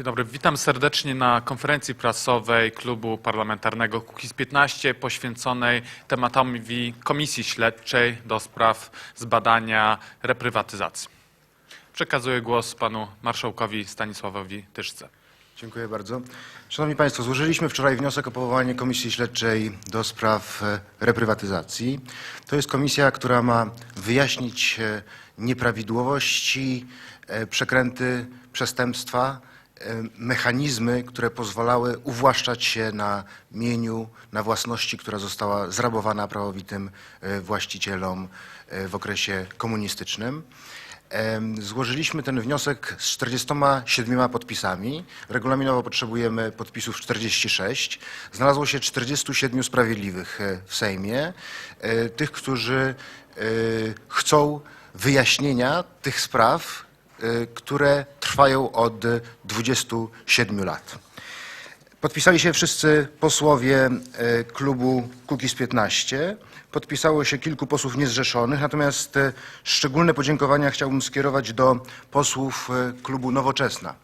Dzień dobry, witam serdecznie na konferencji prasowej Klubu Parlamentarnego Kukiz 15 poświęconej tematowi Komisji Śledczej do spraw zbadania reprywatyzacji. Przekazuję głos panu marszałkowi Stanisławowi Tyszce. Dziękuję bardzo. Szanowni Państwo, złożyliśmy wczoraj wniosek o powołanie Komisji Śledczej do spraw e, reprywatyzacji. To jest komisja, która ma wyjaśnić e, nieprawidłowości, e, przekręty, przestępstwa, mechanizmy, które pozwalały uwłaszczać się na mieniu, na własności, która została zrabowana prawowitym e, właścicielom e, w okresie komunistycznym. Złożyliśmy ten wniosek z 47 podpisami. Regulaminowo potrzebujemy podpisów 46. Znalazło się 47 sprawiedliwych e, w Sejmie, tych, którzy chcą wyjaśnienia tych spraw, które trwają od 27 lat. Podpisali się wszyscy posłowie e, klubu Kukiz 15. Podpisało się kilku posłów niezrzeszonych, natomiast e, szczególne podziękowania chciałbym skierować do posłów klubu Nowoczesna,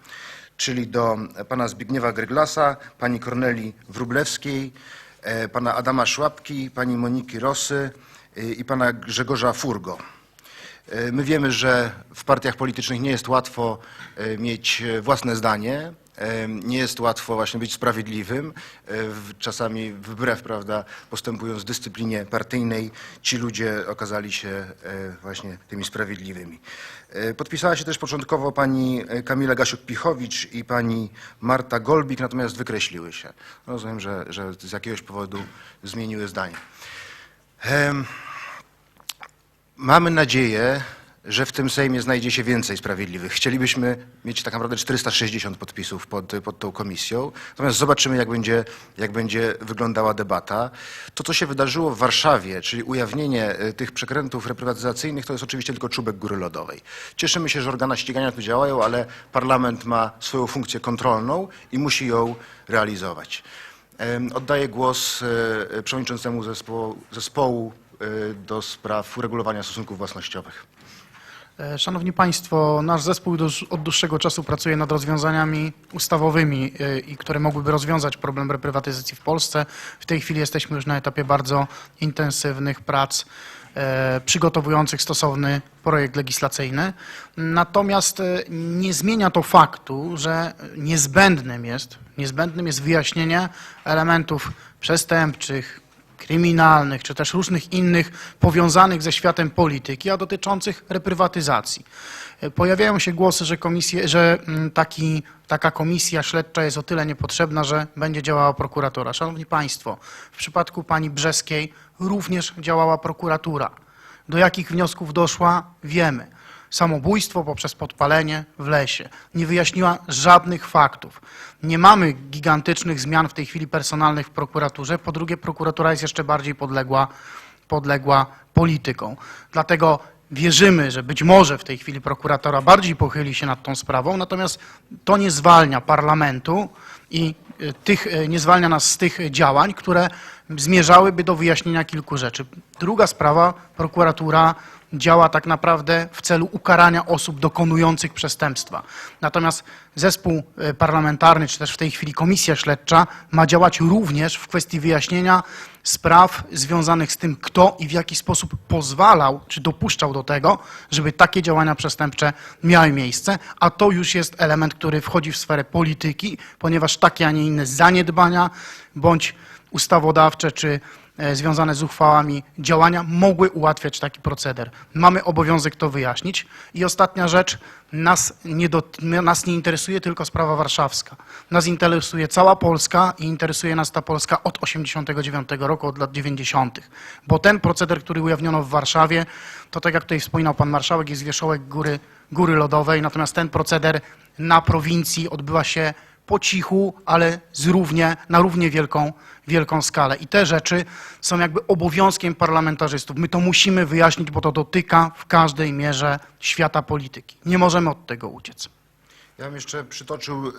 czyli do pana Zbigniewa Gryglasa, pani Korneli Wróblewskiej, e, pana Adama Szłapki, pani Moniki Rosy i pana Grzegorza Furgo. E, My wiemy, że w partiach politycznych nie jest łatwo e, mieć własne zdanie, e, nie jest łatwo właśnie być sprawiedliwym. Czasami wbrew, prawda, postępując dyscyplinie partyjnej, ci ludzie okazali się właśnie tymi sprawiedliwymi. Podpisała się też początkowo pani Kamila Gasiuk-Pichowicz i pani Marta Golbik, natomiast wykreśliły się. Rozumiem, że, że z jakiegoś powodu zmieniły zdanie. Mamy nadzieję, że w tym Sejmie znajdzie się więcej sprawiedliwych. Chcielibyśmy mieć tak naprawdę 460 podpisów pod, pod tą komisją. Natomiast zobaczymy, jak będzie, jak będzie wyglądała debata. To, co się wydarzyło w Warszawie, czyli ujawnienie e, tych przekrętów reprywatyzacyjnych, to jest oczywiście tylko czubek góry lodowej. Cieszymy się, że organa ścigania tu działają, ale parlament ma swoją funkcję kontrolną i musi ją realizować. Oddaję głos e, przewodniczącemu zespołu, zespołu do spraw uregulowania stosunków własnościowych. E, Szanowni Państwo, nasz zespół od dłuższego czasu pracuje nad rozwiązaniami ustawowymi, e, i które mogłyby rozwiązać problem reprywatyzacji w Polsce. W tej chwili jesteśmy już na etapie bardzo intensywnych prac e, przygotowujących stosowny projekt legislacyjny. Natomiast nie zmienia to faktu, że niezbędnym jest, niezbędnym jest wyjaśnienie elementów przestępczych, kryminalnych, czy też różnych innych powiązanych ze światem polityki, a dotyczących reprywatyzacji. E, Pojawiają się głosy, że, komisje, że mm, taki, taka komisja śledcza jest o tyle niepotrzebna, że będzie działała prokuratura. Szanowni Państwo, w przypadku pani Brzeskiej również działała prokuratura. Do jakich wniosków doszła, wiemy. Samobójstwo poprzez podpalenie w lesie. Nie wyjaśniła żadnych faktów. Nie mamy gigantycznych zmian w tej chwili personalnych w prokuraturze. Po drugie, prokuratura jest jeszcze bardziej podległa, podległa polityką. Dlatego wierzymy, że być może w tej chwili prokuratora bardziej pochyli się nad tą sprawą, natomiast to nie zwalnia parlamentu i y, tych, y, nie zwalnia nas z tych działań, które zmierzałyby do wyjaśnienia kilku rzeczy. Druga sprawa, prokuratura działa tak naprawdę w celu ukarania osób dokonujących przestępstwa. Natomiast zespół e, parlamentarny, czy też w tej chwili komisja śledcza ma działać również w kwestii wyjaśnienia spraw związanych z tym, kto i w jaki sposób pozwalał, czy dopuszczał do tego, żeby takie działania przestępcze miały miejsce, a to już jest element, który wchodzi w sferę polityki, ponieważ takie, a nie inne zaniedbania bądź ustawodawcze czy związane z uchwałami działania mogły ułatwiać taki proceder. Mamy obowiązek to wyjaśnić. I ostatnia rzecz, nas nie, dot, nas nie interesuje tylko sprawa warszawska. Nas interesuje cała Polska i interesuje nas ta Polska od 89 roku, od lat 90. Bo ten proceder, który ujawniono w Warszawie, to tak jak tutaj wspominał pan marszałek, jest wierzchołek góry, góry lodowej, natomiast ten proceder na prowincji odbywa się po cichu, ale z równie, na równie wielką, wielką skalę. I te rzeczy są jakby obowiązkiem parlamentarzystów. My to musimy wyjaśnić, bo to dotyka w każdej mierze świata polityki. Nie możemy od tego uciec. Ja bym jeszcze przytoczył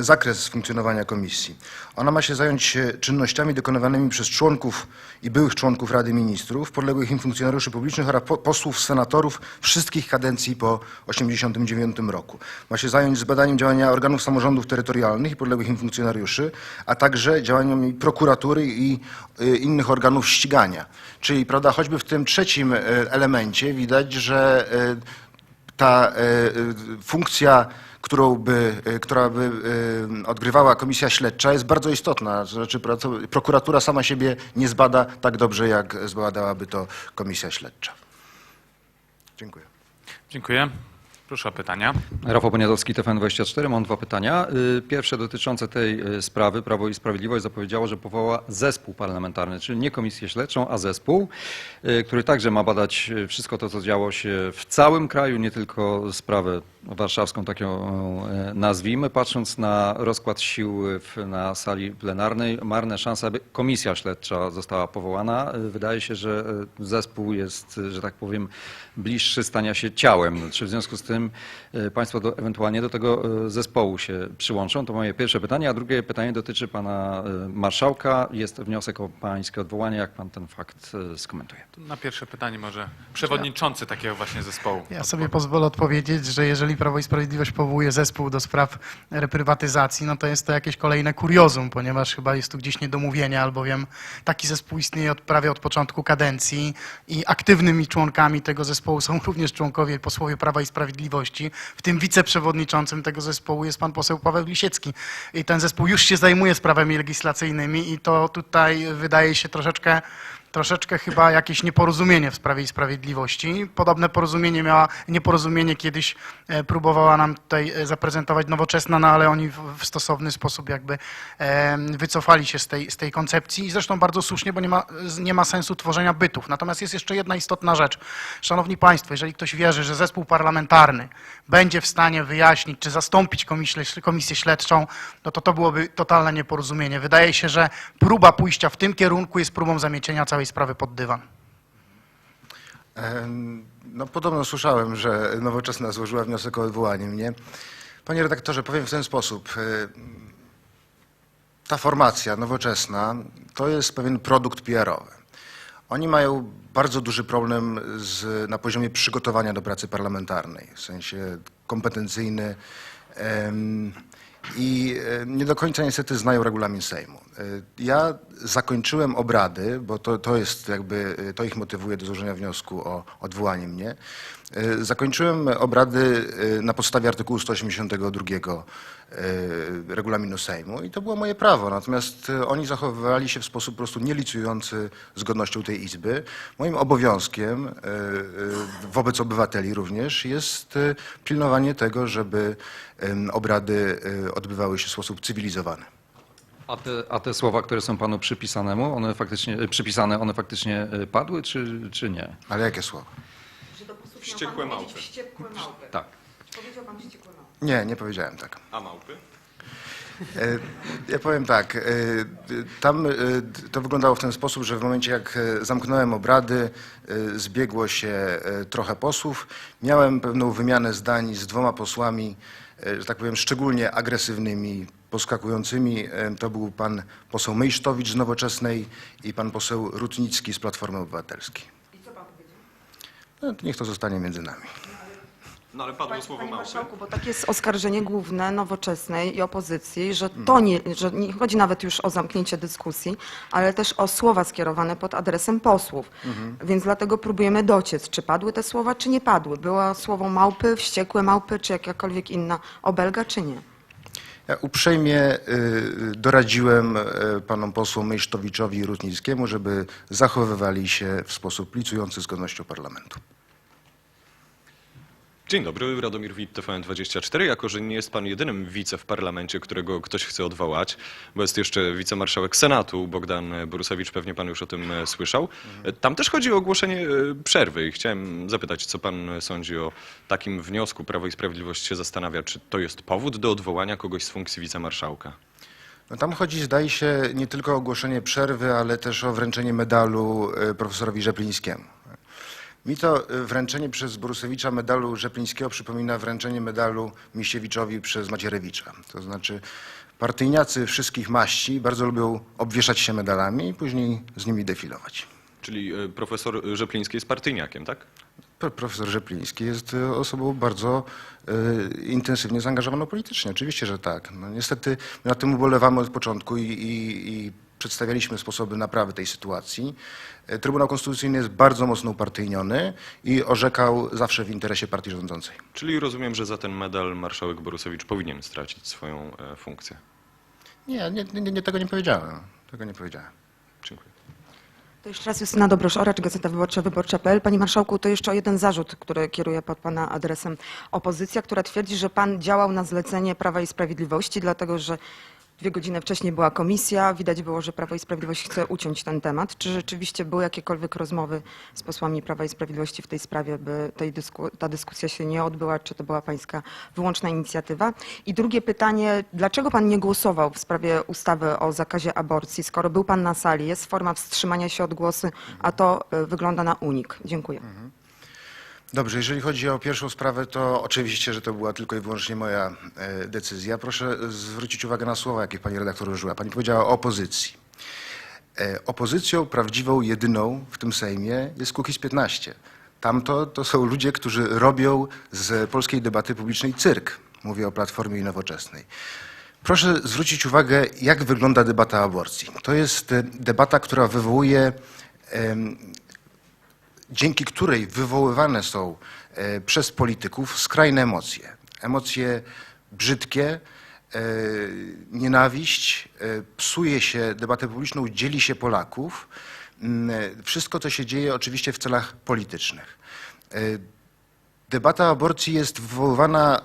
zakres funkcjonowania komisji. Ona ma się zająć e, czynnościami dokonywanymi przez członków i byłych członków Rady Ministrów, podległych im funkcjonariuszy publicznych oraz po, posłów, senatorów wszystkich kadencji po 1989 roku. Ma się zająć zbadaniem działania organów samorządów terytorialnych i podległych im funkcjonariuszy, a także działaniami prokuratury i e, innych organów ścigania. Czyli, prawda, choćby w tym trzecim e, elemencie widać, że ta funkcja, którą by, e, która by e, odgrywała komisja śledcza jest bardzo istotna. To znaczy prokuratura sama siebie nie zbada tak dobrze, jak zbadałaby to komisja śledcza. Dziękuję. Dziękuję. Proszę o pytania. Rafał Poniatowski, TVN24. Mam dwa pytania. Y, Pierwsze dotyczące tej y, sprawy. Prawo i Sprawiedliwość zapowiedziało, że powoła zespół parlamentarny, czyli nie komisję śledczą, a zespół, y, który także ma badać wszystko to, co działo się w całym kraju, nie tylko sprawę warszawską, tak ją nazwijmy. Patrząc na rozkład sił na sali plenarnej, marne szanse, aby komisja śledcza została powołana. Wydaje się, że zespół jest, że tak powiem, bliższy stania się ciałem. Czy w związku z tym y, Państwo do, ewentualnie do tego y, zespołu się przyłączą? To moje pierwsze pytanie. A drugie pytanie dotyczy Pana y, Marszałka. Jest wniosek o Pańskie odwołanie. Jak Pan ten fakt skomentuje? Na pierwsze pytanie może przewodniczący takiego właśnie zespołu. Ja sobie pozwolę odpowiedzieć, że jeżeli Prawo i Sprawiedliwość powołuje zespół do spraw reprywatyzacji, no to jest to jakieś kolejne kuriozum, ponieważ chyba jest tu gdzieś niedomówienie, albowiem taki zespół istnieje od, prawie od początku kadencji i aktywnymi członkami tego zespołu są również członkowie posłowie Prawa i Sprawiedliwości. W tym wiceprzewodniczącym tego zespołu jest pan poseł Paweł Lisiecki. I ten zespół już się zajmuje sprawami legislacyjnymi i to tutaj wydaje się troszeczkę troszeczkę chyba jakieś nieporozumienie w Sprawie i Sprawiedliwości. Podobne porozumienie miała, nieporozumienie kiedyś e, próbowała nam tutaj e, zaprezentować nowoczesna, no ale oni w, stosowny sposób jakby e, wycofali się z tej, z tej koncepcji i zresztą bardzo słusznie, bo nie ma, nie ma sensu tworzenia bytów. Natomiast jest jeszcze jedna istotna rzecz. Szanowni Państwo, jeżeli ktoś wierzy, że zespół parlamentarny będzie w stanie wyjaśnić czy zastąpić komisję, śledczą, no to to byłoby totalne nieporozumienie. Wydaje się, że próba pójścia w tym kierunku jest próbą zamiecienia całej sprawy pod dywan. No, podobno słyszałem, że Nowoczesna złożyła wniosek o odwołanie mnie. Panie redaktorze, powiem w ten sposób. E, Ta formacja nowoczesna to jest pewien produkt PR-owy. Oni mają bardzo duży problem z, na poziomie przygotowania do pracy parlamentarnej, w sensie kompetencyjny. I nie do końca niestety znają regulamin Sejmu. E, Ja zakończyłem obrady, bo to, to jest jakby, e, to ich motywuje do złożenia wniosku o odwołanie mnie. E, Zakończyłem obrady e, na podstawie artykułu 182 e, regulaminu Sejmu i to było moje prawo. Natomiast oni zachowywali się w sposób po prostu nielicujący z godnością tej Izby. Moim obowiązkiem wobec obywateli również jest pilnowanie tego, żeby obrady odbywały się w sposób cywilizowany. A te, a te słowa, które są Panu przypisanemu, one faktycznie, przypisane, one faktycznie padły, czy, czy nie? Ale jakie słowa? Wściekłe miał pan powiedzieć małpy. Wściekłe małpy. Tak. Powiedział pan wściekłe małpy. Nie, nie powiedziałem tak. A małpy? E, Ja powiem tak, e, tam e, to wyglądało w ten sposób, że w momencie jak e, zamknąłem obrady, e, zbiegło się e, trochę posłów. Miałem pewną wymianę zdań z dwoma posłami, e, że tak powiem, szczególnie agresywnymi, poskakującymi. E, To był pan poseł Mejsztowicz z Nowoczesnej i pan poseł Rutnicki z Platformy Obywatelskiej. I co pan powiedział? No, to niech to zostanie między nami. No ale padło słowo panie małpy. marszałku, bo takie jest oskarżenie główne nowoczesnej i opozycji, że to nie, że nie chodzi nawet już o zamknięcie dyskusji, ale też o słowa skierowane pod adresem posłów. Więc dlatego próbujemy dociec, czy padły te słowa, czy nie padły. Było słowo małpy, wściekłe małpy, czy jakakolwiek inna obelga, czy nie. Ja uprzejmie y, doradziłem y, panom posłom Mejsztowiczowi i Rutnickiemu, żeby zachowywali się w sposób licujący z godnością parlamentu. Dzień dobry, Radomir Wit, TVN24. Jako, że nie jest pan jedynym wice w parlamencie, którego ktoś chce odwołać, bo jest jeszcze wicemarszałek Senatu, Bogdan Borusewicz, pewnie pan już o tym e, słyszał. E, Tam też chodzi o ogłoszenie e, przerwy i chciałem zapytać, co pan sądzi o takim wniosku. Prawo i Sprawiedliwość się zastanawia, czy to jest powód do odwołania kogoś z funkcji wicemarszałka. No tam chodzi, zdaje się, nie tylko o ogłoszenie przerwy, ale też o wręczenie medalu profesorowi Rzeplińskiemu. Mi to y, wręczenie przez Borusewicza medalu Rzeplińskiego przypomina wręczenie medalu Misiewiczowi przez Macierewicza. To znaczy partyjniacy wszystkich maści bardzo lubią obwieszać się medalami i później z nimi defilować. Czyli e, profesor Rzepliński jest partyjniakiem, tak? Pro- Profesor Rzepliński jest y, osobą bardzo y, intensywnie zaangażowaną politycznie. Oczywiście, że tak. No, niestety my nad tym ubolewamy od początku i, i, i przedstawialiśmy sposoby naprawy tej sytuacji. Y, Trybunał Konstytucyjny jest bardzo mocno upartyjniony i orzekał zawsze w interesie partii rządzącej. Czyli rozumiem, że za ten medal marszałek Borusewicz powinien stracić swoją e, funkcję. Nie, nie, nie, nie tego nie powiedziałem. Tego nie powiedziałem. Dziękuję. To jeszcze raz Justyna Dobrosz-Oracz, Gazeta Wyborcza, Wyborcza.pl. Panie Marszałku, to jeszcze o jeden zarzut, który kieruje pod Pana adresem opozycja, która twierdzi, że Pan działał na zlecenie Prawa i Sprawiedliwości, dlatego że dwie godziny wcześniej była komisja. Widać było, że Prawo i Sprawiedliwość chce uciąć ten temat. Czy rzeczywiście były jakiekolwiek rozmowy z posłami Prawa i Sprawiedliwości w tej sprawie, by tej dysku, ta dyskusja się nie odbyła? Czy to była Pańska wyłączna inicjatywa? I drugie pytanie, dlaczego Pan nie głosował w sprawie ustawy o zakazie aborcji, skoro był Pan na sali, jest forma wstrzymania się od głosu, a to y, wygląda na unik? Dziękuję. Dobrze, jeżeli chodzi o pierwszą sprawę, to oczywiście, że to była tylko i wyłącznie moja e, decyzja. Proszę zwrócić uwagę na słowa, jakie pani redaktor użyła. Pani powiedziała o opozycji. E, Opozycją prawdziwą, jedyną w tym Sejmie jest Kukiz 15. Tamto to są ludzie, którzy robią z polskiej debaty publicznej cyrk. Mówię o Platformie Nowoczesnej. Proszę zwrócić uwagę, jak wygląda debata aborcji. To jest e, debata, która wywołuje dzięki której wywoływane są e, przez polityków skrajne emocje. Emocje brzydkie, e, nienawiść, e, psuje się debatę publiczną, dzieli się Polaków. Mm, Wszystko to się dzieje oczywiście w celach politycznych. Debata o aborcji jest wywoływana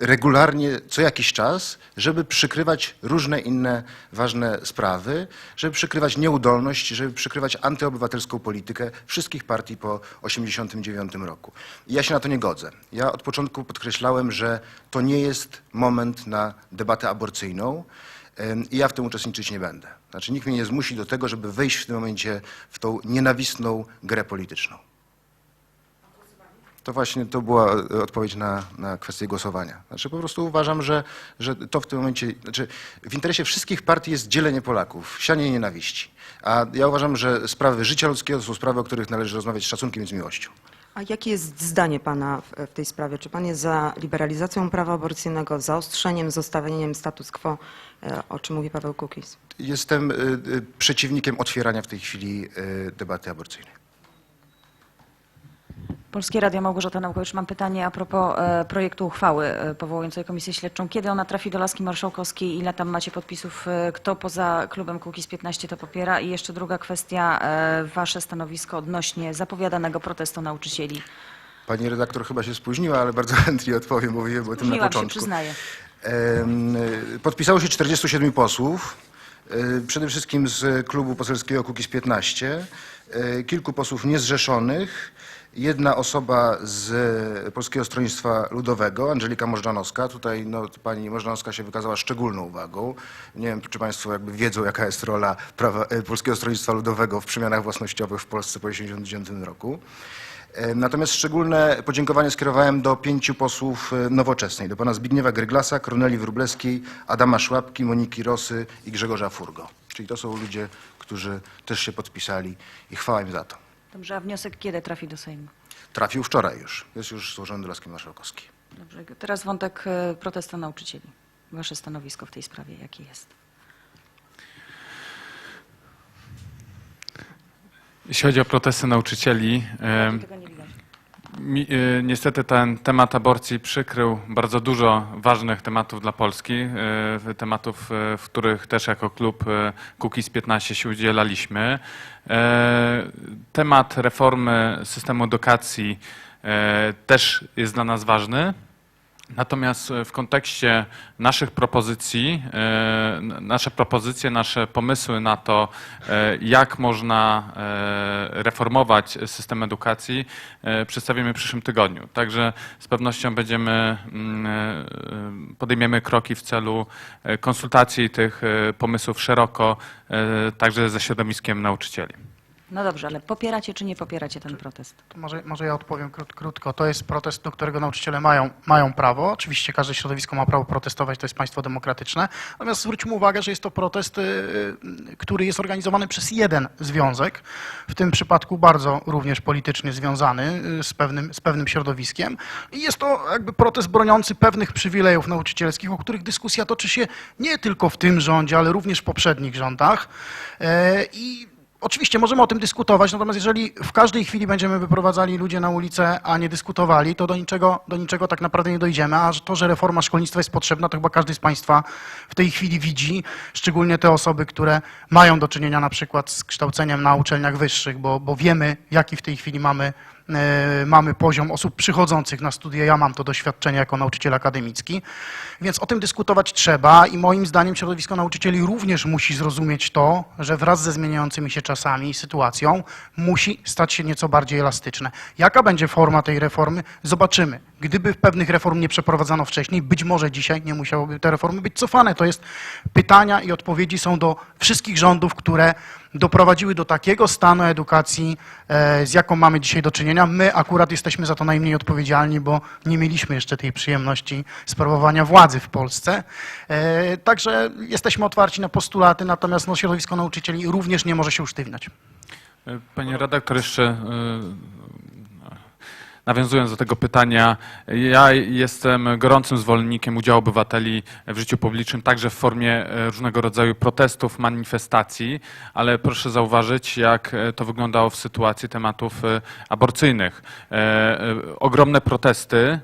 regularnie co jakiś czas, żeby przykrywać różne inne ważne sprawy, żeby przykrywać nieudolność, żeby przykrywać antyobywatelską politykę wszystkich partii po 1989 roku. I ja się na to nie godzę. Ja od początku podkreślałem, że to nie jest moment na debatę aborcyjną i ja w tym uczestniczyć nie będę. Znaczy nikt mnie nie zmusi do tego, żeby wejść w tym momencie w tą nienawistną grę polityczną. To właśnie to była e, odpowiedź na, na kwestię głosowania. Znaczy po prostu uważam, że, że to w tym momencie, znaczy w interesie wszystkich partii jest dzielenie Polaków, sianie nienawiści. A ja uważam, że sprawy życia ludzkiego to są sprawy, o których należy rozmawiać z szacunkiem i z miłością. A jakie jest zdanie Pana w, w tej sprawie? Czy Pan jest za liberalizacją prawa aborcyjnego, zaostrzeniem, zostawieniem status quo, e, o czym mówi Paweł Kukiz? Jestem przeciwnikiem otwierania w tej chwili debaty aborcyjnej. Polskie Radio, Małgorzata Naukowicz. Mam pytanie a propos e, projektu uchwały e, powołującej Komisję Śledczą. Kiedy ona trafi do laski marszałkowskiej? Ile tam macie podpisów? E, kto poza klubem Kukiz 15 to popiera? I jeszcze druga kwestia, wasze stanowisko odnośnie zapowiadanego protestu nauczycieli. Pani redaktor chyba się spóźniła, ale bardzo chętnie odpowiem, bo wiem o tym na Spóźniłam się, początku. przyznaję. Podpisało się 47 posłów, przede wszystkim z klubu poselskiego Kukiz 15, y, kilku posłów niezrzeszonych, jedna osoba z Polskiego Stronnictwa Ludowego, Angelika Możdżanowska. Tutaj no, pani Możdżanowska się wykazała szczególną uwagą. Nie wiem, czy państwo jakby wiedzą, jaka jest rola prawa, y, Polskiego Stronnictwa Ludowego w przemianach własnościowych w Polsce po 1989 roku. E, Natomiast szczególne podziękowanie skierowałem do pięciu posłów e, Nowoczesnej, do pana Zbigniewa Gryglasa, Korneli Wróblewskiej, Adama Szłapki, Moniki Rosy i Grzegorza Furgo. Czyli to są ludzie, którzy też się podpisali i chwała im za to. Dobrze, a wniosek kiedy trafi do Sejmu? Trafił wczoraj już, jest już złożony do Laski Marszałkowskiej. Dobrze, teraz wątek e, protestu nauczycieli. Wasze stanowisko w tej sprawie, jakie jest? Jeśli chodzi o protesty nauczycieli, Tego nie niestety ten temat aborcji przykrył bardzo dużo ważnych tematów dla Polski, y, tematów, y, w których też jako klub y, Kukiz 15 się udzielaliśmy. Temat reformy systemu edukacji też jest dla nas ważny. Natomiast e, w kontekście naszych propozycji, e, nasze propozycje, nasze pomysły na to, e, jak można reformować system edukacji, przedstawimy w przyszłym tygodniu. Także z pewnością będziemy, mm, podejmiemy kroki w celu konsultacji tych pomysłów szeroko, także ze środowiskiem nauczycieli. No dobrze, ale popieracie czy nie popieracie ten protest? Może, może ja odpowiem krót, krótko. To jest protest, do którego nauczyciele mają, mają prawo. Oczywiście każde środowisko ma prawo protestować, to jest państwo demokratyczne. Natomiast zwróćmy uwagę, że jest to protest, y, y, który jest organizowany przez jeden związek, w tym przypadku bardzo również politycznie związany y, z pewnym, z pewnym środowiskiem. I jest to jakby protest broniący pewnych przywilejów nauczycielskich, o których dyskusja toczy się nie tylko w tym rządzie, ale również w poprzednich rządach. E, I Oczywiście możemy o tym dyskutować, natomiast jeżeli w każdej chwili będziemy wyprowadzali ludzi na ulicę, a nie dyskutowali, to do niczego, do niczego tak naprawdę nie dojdziemy. A to, że reforma szkolnictwa jest potrzebna, to chyba każdy z Państwa w tej chwili widzi, szczególnie te osoby, które mają do czynienia na przykład z kształceniem na uczelniach wyższych, bo, bo wiemy, jaki w tej chwili mamy, mamy poziom osób przychodzących na studia. Ja mam to doświadczenie jako nauczyciel akademicki, więc o tym dyskutować trzeba i moim zdaniem środowisko nauczycieli również musi zrozumieć to, że wraz ze zmieniającymi się czasami sytuacją musi stać się nieco bardziej elastyczne. Jaka będzie forma tej reformy? Zobaczymy. Gdyby pewnych reform nie przeprowadzano wcześniej, być może dzisiaj nie musiałyby te reformy być cofane. To jest pytania i odpowiedzi są do wszystkich rządów, które doprowadziły do takiego stanu edukacji, e, z jaką mamy dzisiaj do czynienia. My akurat jesteśmy za to najmniej odpowiedzialni, bo nie mieliśmy jeszcze tej przyjemności sprawowania władzy w Polsce. E, Także jesteśmy otwarci na postulaty, natomiast no, środowisko nauczycieli również nie może się usztywniać. Panie redaktor, jeszcze nawiązując do tego pytania, ja jestem gorącym zwolennikiem udziału obywateli w życiu publicznym, także w formie e, różnego rodzaju protestów, manifestacji, ale proszę zauważyć, jak e, to wyglądało w sytuacji tematów e, aborcyjnych. Ogromne protesty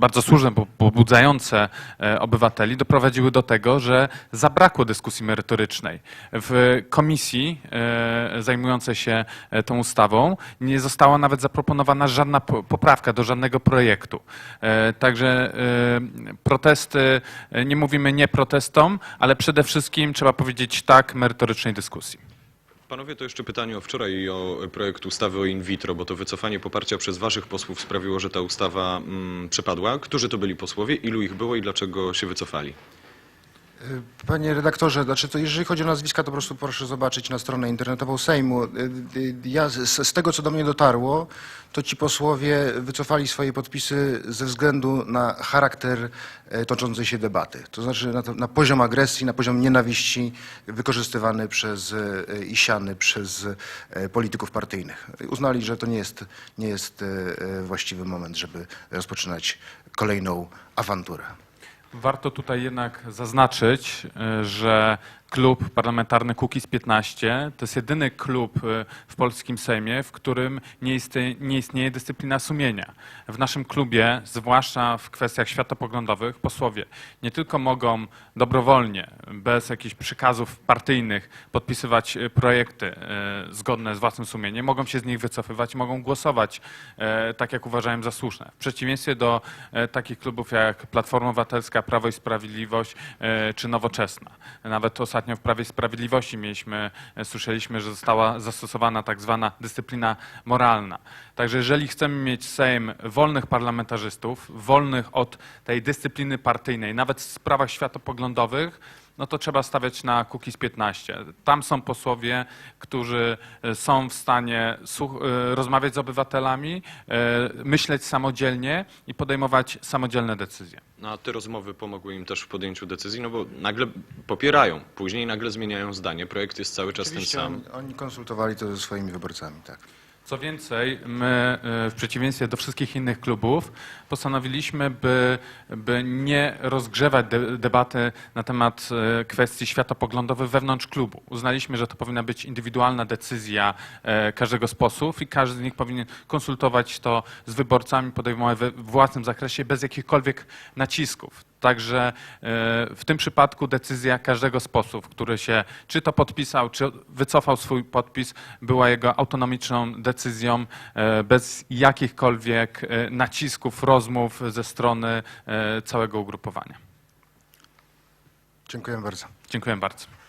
bardzo słuszne, pobudzające e, obywateli doprowadziły do tego, że zabrakło dyskusji merytorycznej. W komisji e, zajmującej się e, tą ustawą nie została nawet zaproponowana żadna po- poprawka do żadnego projektu. Także protesty, nie mówimy nie protestom, ale przede wszystkim trzeba powiedzieć tak merytorycznej dyskusji. Panowie, to jeszcze pytanie o wczoraj i o projekt ustawy o in vitro, bo to wycofanie poparcia przez waszych posłów sprawiło, że ta ustawa mm, przepadła. Którzy to byli posłowie, ilu ich było i dlaczego się wycofali? Panie redaktorze, znaczy to jeżeli chodzi o nazwiska, to po prostu proszę zobaczyć na stronę internetową Sejmu. Y, y, Ja z, z tego, co do mnie dotarło, to ci posłowie wycofali swoje podpisy ze względu na charakter e, toczącej się debaty. To znaczy na, to, na poziom agresji, na poziom nienawiści wykorzystywany przez e, i siany przez e, polityków partyjnych. Uznali, że to nie jest, nie jest właściwy moment, żeby rozpoczynać kolejną awanturę. Warto tutaj jednak zaznaczyć, y, że klub parlamentarny Kukiz 15 to jest jedyny klub y, w polskim Sejmie, w którym nie istnieje, nie istnieje dyscyplina sumienia. W naszym klubie, zwłaszcza w kwestiach światopoglądowych, posłowie nie tylko mogą dobrowolnie, bez jakichś przykazów partyjnych podpisywać y, projekty y, zgodne z własnym sumieniem, mogą się z nich wycofywać, mogą głosować tak, jak uważają za słuszne. W przeciwieństwie do takich klubów jak Platforma Obywatelska, Prawo i Sprawiedliwość czy Nowoczesna. Nawet ostatnio w Prawie Sprawiedliwości mieliśmy, e, słyszeliśmy, że została zastosowana tak zwana dyscyplina moralna. Także jeżeli chcemy mieć Sejm wolnych parlamentarzystów, wolnych od tej dyscypliny partyjnej, nawet w sprawach światopoglądowych, no to trzeba stawiać na Kukiz 15. Tam są posłowie, którzy e, są w stanie e, rozmawiać z obywatelami, e, myśleć samodzielnie i podejmować samodzielne decyzje. No, a te rozmowy pomogły im też w podjęciu decyzji, no bo nagle popierają, później nagle zmieniają zdanie. Projekt jest cały czas ten Oczywiście sam. Oni, oni konsultowali to ze swoimi wyborcami, tak. Co więcej, my e, w przeciwieństwie do wszystkich innych klubów postanowiliśmy, by, by nie rozgrzewać de, debaty na temat e, kwestii światopoglądowych wewnątrz klubu. Uznaliśmy, że to powinna być indywidualna decyzja e, każdego z posłów i każdy z nich powinien konsultować to z wyborcami, podejmować we własnym zakresie bez jakichkolwiek nacisków. Także e, w tym przypadku decyzja każdego z posłów, który się czy to podpisał, czy wycofał swój podpis, była jego autonomiczną decyzją e, bez jakichkolwiek e, nacisków, rozmów ze strony całego ugrupowania. Dziękuję bardzo. Dziękuję bardzo.